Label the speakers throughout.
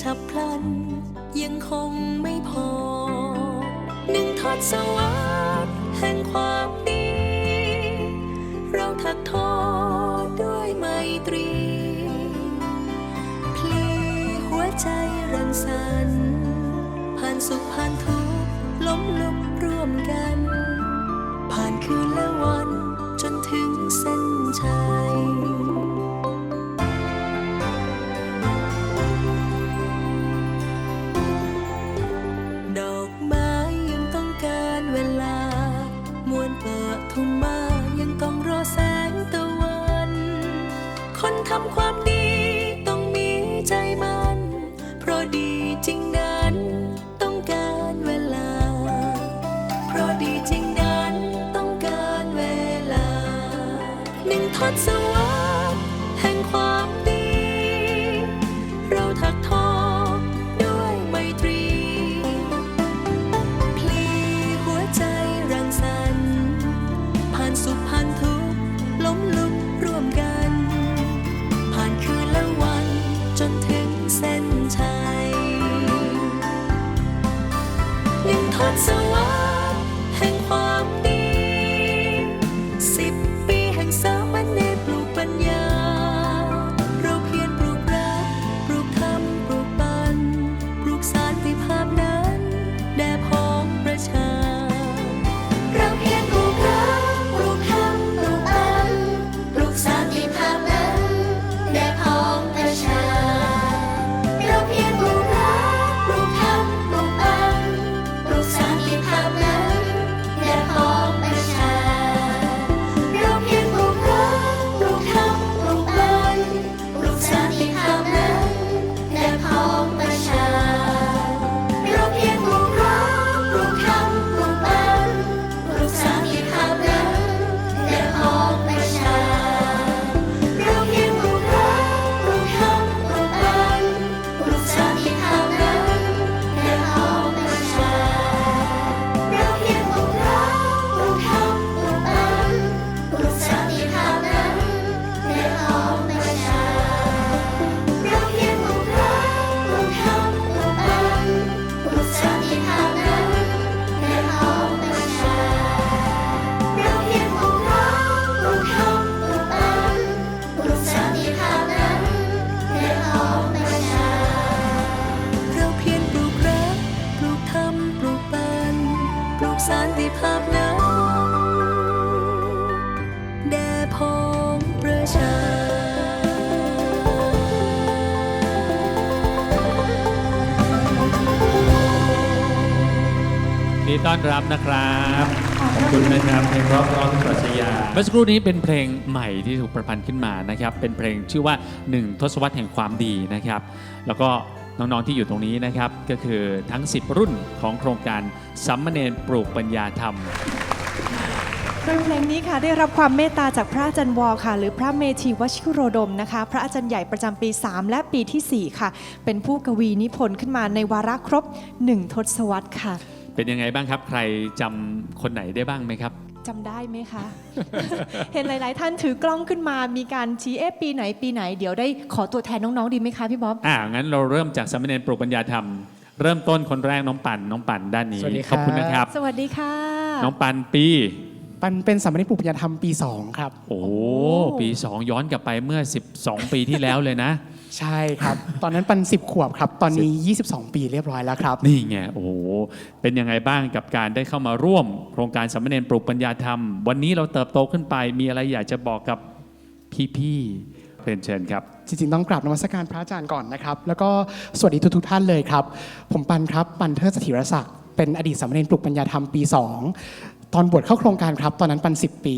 Speaker 1: ฉับพลัน ยังคงไม่พอ หนึ่งทศวรรษแห่งความดี เราถักทอด้วยไมตรีพลีหัวใจรังสรรค์ผ่านสุขผ่านทุกข์ล้มลุกร่วมกัน ผ่านคืนและวันจนถึงเส้นชัย ดี หนึ่ง สันติภาพนั้นแด่พ้องประชา
Speaker 2: ดีต้อนรับนะครับขอบคุณนะครับเพลงเพราะร้องปรัชญาเมื่อสักครู่นี้เป็นเพลงใหม่ที่ถูกประพันธ์ขึ้นมานะครับ เป็นเพลงชื่อว่า 1 ทศวรรษแห่งความดีนะครับ แล้วก็ น้อง ๆ ที่อยู่ตรงนี้นะครับ ก็คือทั้ง 10 รุ่นของโครงการสัมมเนรปลูกปัญญาธรรม
Speaker 3: โดยเพลงนี้ค่ะได้รับความเมตตาจากพระอาจารย์วอค่ะ หรือพระเมธีวชิโรดมนะคะ พระอาจารย์ใหญ่ประจำปี 3 และปีทีสี่4 ค่ะ เป็นผู้กวีนิพนธ์ขึ้นมาในวาระครบ 1 ทศวรรษค่ะ
Speaker 2: เป็นยังไงบ้างครับ ใครจำคนไหนได้บ้างไหมครับ
Speaker 3: จำได้ไหมคะ เห็นหลาย ๆ ท่านถือกล้องขึ้นมา มีการชี้เอ๊ะปีไหนปีไหน เดี๋ยวได้ขอตัวแทนน้อง ๆ ดีไหมคะพี่บ๊อบ
Speaker 2: อ่างั้นเราเริ่มจากสัมมเนรปลูกปัญญาธรรม เริ่มต้นคนแรกน้องปั่นน้องปั่นด้านนี้
Speaker 4: สวัสดี
Speaker 2: ข
Speaker 4: ครับ
Speaker 2: อบคุณนะครับ
Speaker 3: สวัสดีค่ะ
Speaker 2: น้องปั่นปี
Speaker 4: ปันเป็นสามเณรปลูกปัญญาธรรมปี 2 ครับ
Speaker 2: โอ้โหปี 2 ย้อนกลับไปเมื่อ 12 ปีที่แล้วเลยนะ
Speaker 4: ใช่ครับ ตอนนั้นปัน 10 ขวบครับ ตอนนี้ 22 ปีเรียบร้อยแล้วครับ
Speaker 2: นี่ไงโอ้โหเป็นยังไงบ้างกับการได้เข้ามาร่วม โครงการสามเณรปลูกปัญญาธรรม วันนี้เราเติบโตขึ้นไป มีอะไรอยากจะบอกกับพี่ๆเรียนเชิญครับ
Speaker 4: จริงๆ ต้องกราบนมัสการพระอาจารย์ก่อนนะครับ แล้วก็สวัสดีทุกๆท่านเลยครับ ผมปันครับ ปันเทิดสถิรศักดิ์เป็นอดีตสามเณรปลูกปัญญาธรรมปี 2 ตอนบวชเข้าโครงการครับ ตอนนั้นปัน 10 ปี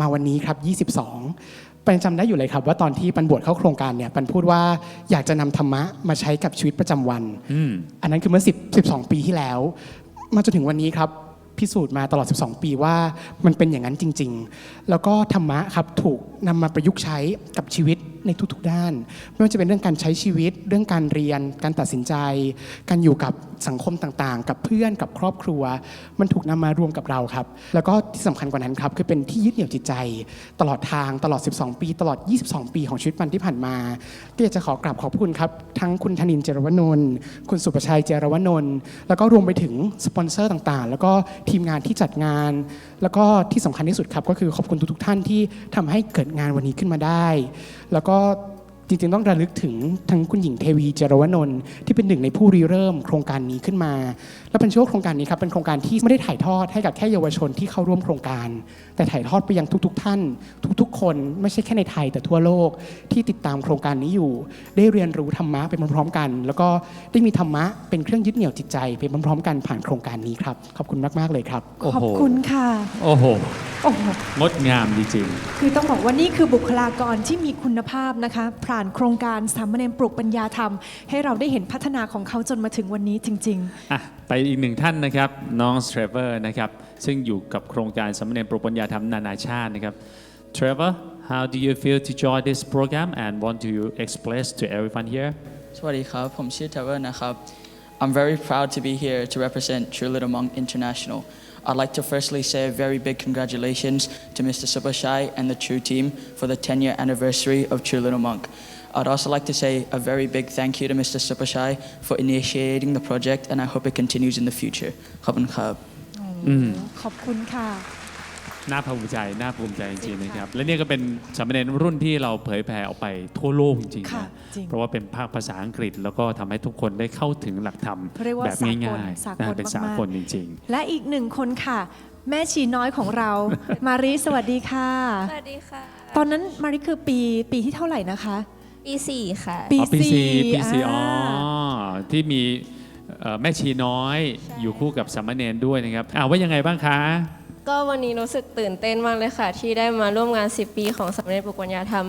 Speaker 4: มาวันนี้ครับ 22 ปันจำได้อยู่เลยครับว่าตอนที่ปันบวชเข้าโครงการเนี่ยปันพูดว่าอยากจะนำธรรมะมาใช้กับชีวิตประจำวัน
Speaker 2: อืม
Speaker 4: อันนั้นคือเมื่อ10 12 ปีที่แล้ว มาจนถึงวันนี้ครับพิสูจน์มาตลอด 12 ปีว่ามันเป็นอย่างนั้นจริง ๆ แล้วก็ธรรมะครับถูกนำมาประยุกต์ใช้กับชีวิต ในทุกๆ ด้าน ไม่ว่าจะเป็นเรื่องการใช้ชีวิต เรื่องการเรียน การตัดสินใจ การอยู่กับสังคมต่างๆ กับเพื่อนกับครอบครัว มันถูกนำมารวมกับเราครับ แล้วก็ที่สำคัญกว่านั้นครับคือเป็นที่ยึดเหนี่ยวจิตใจ ตลอดทางตลอด 12 ปี ตลอด 22 ปีของชีวิตปันที่ผ่านมาก็อยากจะขอกราบขอบคุณครับทั้งคุณธนินเจรวนนท์คุณสุประชัยเจรวนนท์แล้วก็รวมไปถึงสปอนเซอร์ต่างๆ แล้วก็ทีมงานที่จัดงาน แล้วก็ที่สำคัญที่สุดครับก็คือขอบคุณทุกๆท่านที่ทำให้เกิดงานวันนี้ขึ้นมาได้ แล้วก็か จริงๆ ต้องระลึกถึงทั้งคุณหญิงเทวีเจรวนนท์ที่เป็นหนึ่งในผู้ริเริ่มโครงการนี้ขึ้นมา และเป็นเชื่อว่าโครงการนี้ครับเป็นโครงการที่ไม่ได้ถ่ายทอดให้กับแค่เยาวชนที่เข้าร่วมโครงการ แต่ถ่ายทอดไปยังทุก ๆ ท่าน ทุกๆ คนไม่ใช่แค่ในไทยแต่ทั่วโลกที่ติดตามโครงการนี้อยู่ ได้เรียนรู้ธรรมะไปพร้อมๆกัน แล้วก็ได้มีธรรมะเป็นเครื่องยึดเหนี่ยวจิตใจไปพร้อมๆ กันผ่านโครงการนี้ครับขอบคุณมากๆเลยครับ
Speaker 2: โอ้
Speaker 3: ขอบ
Speaker 2: โห
Speaker 3: คุณค่ะ
Speaker 2: โอ้โห
Speaker 3: โอ้โห
Speaker 2: งดงามจริง
Speaker 3: คือต้องบอกว่านี่คือบุคลากรที่มีคุณภาพนะคะผ่านโครงการสามเณรปลูกปัญญาธรรม ให้เราได้เห็นพัฒนาของเขาจนมาถึงวันนี้จริง
Speaker 2: ๆ อะไปอีกหนึ่งท่านนะครับน้องเทรเวอร์นะครับซึ่งอยู่กับโครงการสามเณรปรุปัญญาธรรมนานาชาตินะครับ Trevor how do you feel to join this program and want to express to everyone here
Speaker 5: สวัสดีครับ ผมชื่อ Trevor นะครับ I'm very proud to be here to represent True Little Monk International. I'd like to firstly say a very big congratulations to Mr. Subashai and the True team for the 10 year anniversary of True Little Monk. I'd also like to say a very big thank you to Mr. Subashai for initiating the project, and I hope it continues in the future. ขอบคุณครับ
Speaker 2: อืม
Speaker 3: ๆขอบคุณค่ะ
Speaker 2: น่าภูมิใจ น่าภูมิใจจริงๆนะครับ และนี่ก็เป็นสามเณรรุ่นที่เราเผยแผ่ออกไปทั่วโลกจริงๆ
Speaker 3: ค่ะ
Speaker 2: นะ
Speaker 3: จริง
Speaker 2: เพราะว่าเป็นภาคภาษาอังกฤษ แล้วก็ทำให้ทุกคนได้เข้าถึงหลักธรรม
Speaker 3: เรียกว่า
Speaker 2: แบบง่าย
Speaker 3: สากล
Speaker 2: ๆนะเป็น
Speaker 3: สากล
Speaker 2: สากลจริง
Speaker 3: และอีกหนึ่งคนค่ะ แม่ชีน้อยของเรา มาริสวัสดีค่ะ
Speaker 6: สวัสดีค่ะ
Speaker 3: ตอนนั้นมาริคือปีปีที่เท่าไหร่นะคะ
Speaker 6: ปีสี่ค่ะ
Speaker 3: ปี
Speaker 2: อ๋อปี
Speaker 3: สี่
Speaker 2: สี่ปีสี่อ๋อ
Speaker 3: อ่า
Speaker 2: ที่มีเอ่อแม่ชีน้อยอยู่คู่กับสามเณรด้วยนะครับอ่าว่ายังไงบ้างคะ
Speaker 6: ก็วันนี้รู้สึกตื่นเต้นมากเลยค่ะ ที่ได้มาร่วมงาน 10 ปีของสำเร็จปุกปัญญาธรรม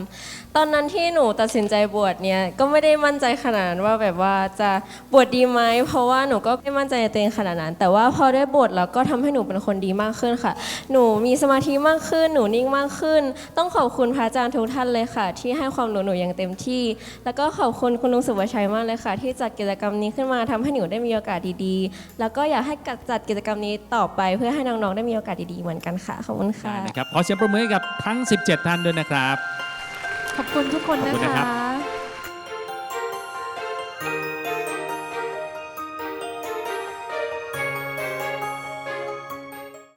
Speaker 6: ตอนนั้นที่หนูตัดสินใจบวชเนี่ยก็ไม่ได้มั่นใจขนาดนั้นว่าแบบว่าจะบวชดีไหมเพราะว่าหนูก็ไม่มั่นใจในตัวเองขนาดนั้น แต่ว่าพอได้บวชแล้วก็ทำให้หนูเป็นคนดีมากขึ้นค่ะ หนูมีสมาธิมากขึ้น หนูนิ่งมากขึ้น ต้องขอบคุณพระอาจารย์ทุกท่านเลยค่ะ ที่ให้ความรู้หนูอย่างเต็มที่ แล้วก็ขอบคุณคุณลุงสุวชัยมากเลยค่ะ ที่จัดกิจกรรมนี้ขึ้นมาทำให้หนูได้มีโอกาสดีๆ แล้วก็อยากให้จัดกิจกรรมนี้ต่อไปเพื่อให้น้องๆได้มีโอกาสดีๆ เหมือนกันค่ะ ขอบคุณค่ะ
Speaker 2: ได้นะครับขอเสียงประมือให้กับทั้ง 17 ท่านด้วยนะครับ
Speaker 3: ขอบคุณทุกคน
Speaker 2: ขอบ
Speaker 3: นะ
Speaker 2: คุณนะ
Speaker 3: คะ
Speaker 2: ครับ